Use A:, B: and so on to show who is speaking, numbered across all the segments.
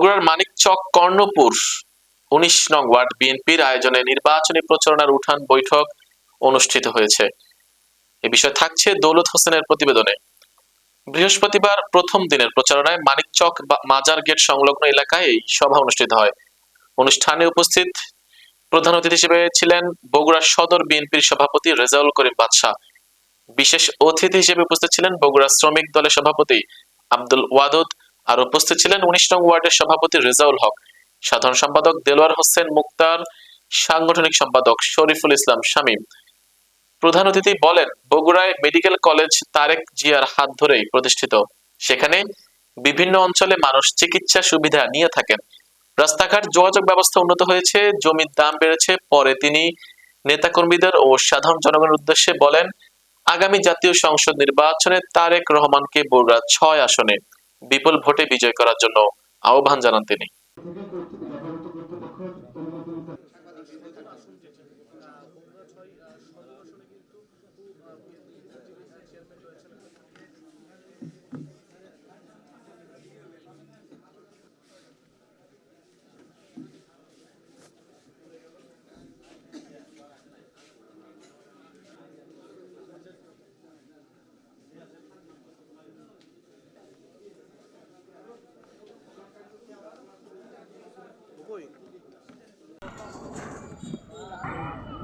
A: বগুড়ার মানিকচক কর্ণপুর উনিশ নং ওয়ার্ড বিএনপির আয়োজনে নির্বাচনী প্রচারণার উঠান বৈঠক অনুষ্ঠিত হয়েছে। এ বিষয়ে থাকছে দৌলত হোসেনের প্রতিবেদনে। বৃহস্পতিবার প্রথম দিনের প্রচারণায় মানিকচক মাজার গেট সংলগ্ন এলাকায় এই সভা অনুষ্ঠিত হয়। অনুষ্ঠানে উপস্থিত প্রধান অতিথি হিসেবে ছিলেন বগুড়া সদর বিএনপির সভাপতি রেজাউল করিম বাদশাহ। বিশেষ অতিথি হিসেবে উপস্থিত ছিলেন বগুড়া শ্রমিক দলের সভাপতি আব্দুল ওয়াদুদ আর উপস্থিত ছিলেন উনিশ নং ওয়ার্ডের সভাপতি রেজাউল হক। সাধারণ সম্পাদক দেলোয়ার হোসেন মুক্তার, সাংগঠনিক সম্পাদক শরীফুল ইসলাম শামীম। প্রধান অতিথি বলেন, বগুড়ায় মেডিকেল কলেজ তারেক জিয়ার হাত ধরেই প্রতিষ্ঠিত। সেখানে বিভিন্ন অঞ্চলে মানুষ চিকিৎসা সুবিধা নিয়ে থাকেন। রাস্তাঘাট যোগাযোগ ব্যবস্থা উন্নত হয়েছে, জমির দাম বেড়েছে। পরে তিনি নেতাকর্মীদের ও সাধারণ জনগণের উদ্দেশ্যে বলেন, আগামী জাতীয় সংসদ নির্বাচনে তারেক রহমানকে বগুড়া ছয় আসনে বিপুল ভোটে বিজয় করার জন্য আহ্বান জানান তিনি।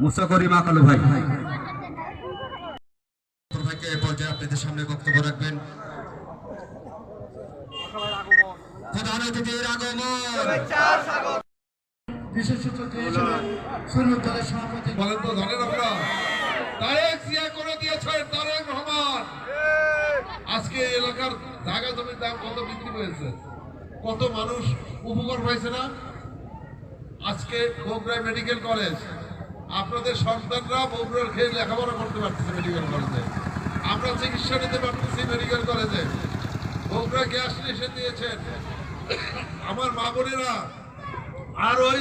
B: মুসা করিম ভাই। ভাইকে এই পর্যায়ে আপনাদের সামনে বক্তব্য রাখবেন। প্রধান অতিথির আগমন।
C: বিশেষ অতিথি হিসেবে শ্রমিক দলের সভাপতি
D: বলেন তো জানেন আপনারা। তারেক জিয়া করে দিয়েছেন তারেক রহমান। আজকে এলাকার জায়গা জমির দাম কত বৃদ্ধি পেয়েছে? কত মানুষ উপকার পাইছে না? আজকে বগুড়া মেডিকেল কলেজ আপনাদের সন্তানরা বগুড়ার খেয়ে লেখাপড়া করতে পারতেছে মেডিকেল কলেজে আমরা চিকিৎসা নিতে পারতেছি মেডিকেল কলেজে বগুড়া গ্যাস এসে দিয়েছেন। আমার মা বোনেরা, আর ওই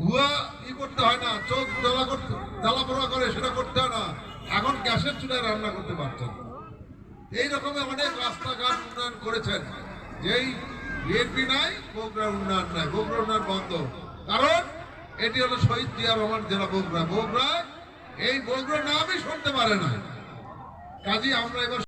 D: ভুয়া ই করতে হয় না, চোখ জ্বালা করতে জ্বালা পোড়া করে, সেটা করতে হয় না। এখন গ্যাসের চুলায় রান্না করতে পারছেন। এই রকমের অনেক রাস্তাঘাট উন্নয়ন করেছেন। যেই বিএনপি নাই, বগুড়ার উন্নয়ন নাই বগুড়া উন্নয়ন বন্ধ। কারণ এটি হলো শহীদ জিয়া রহমান জেলা বগুড়া। বগুড়ায় এই বগুড়া নামই শুনতে পারে না। কাজী, আমরা এবার